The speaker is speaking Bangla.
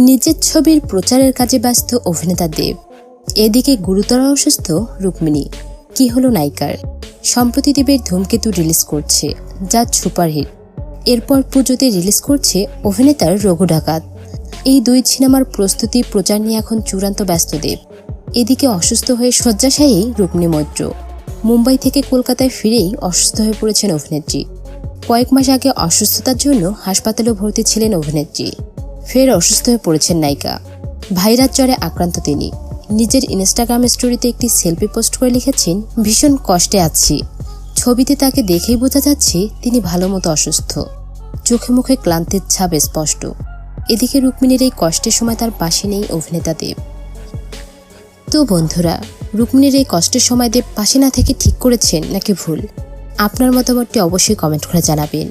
নিজের ছবির প্রচারের কাজে ব্যস্ত অভিনেতা দেব। এদিকে গুরুতর অসুস্থ রুক্মিণী। কি হলো নায়িকার? সম্প্রতি দেবের ধূমকেতু রিলিজ করছে, যা সুপারহিট এরপর পুজোতে রিলিজ করছে অভিনেতার রঘু ডাকাত। এই দুই সিনেমার প্রস্তুতি প্রচার নিয়ে এখন চূড়ান্ত ব্যস্ত দেব। এদিকে অসুস্থ হয়ে শয্যাশায়ী রুক্মিণী মৈত্র। মুম্বাই থেকে কলকাতায় ফিরেই অসুস্থ হয়ে পড়েছেন অভিনেত্রী। কয়েক মাস আগে অসুস্থতার জন্য হাসপাতালে ভর্তি ছিলেন অভিনেত্রী। ফের অসুস্থ হয়ে পড়েছেন নায়িকা। ভাইরাস জ্বরে আক্রান্ত তিনি। নিজের ইনস্টাগ্রাম স্টোরিতে একটি সেলফি পোস্ট করে লিখেছেন, ভীষণ কষ্টে আছি। ছবিতে তাকে দেখেই বোঝা যাচ্ছে তিনি ভালো মতো অসুস্থ। চোখে মুখে ক্লান্তির ছাপ স্পষ্ট। এদিকে রুক্মিণীর এই কষ্টের সময় তার পাশে নেই অভিনেতা দেব। তো বন্ধুরা, রুক্মিণীর এই কষ্টের সময় দেব পাশে না থেকে ঠিক করেছেন নাকি ভুল? আপনার মতামতটি অবশ্যই কমেন্ট করে জানাবেন।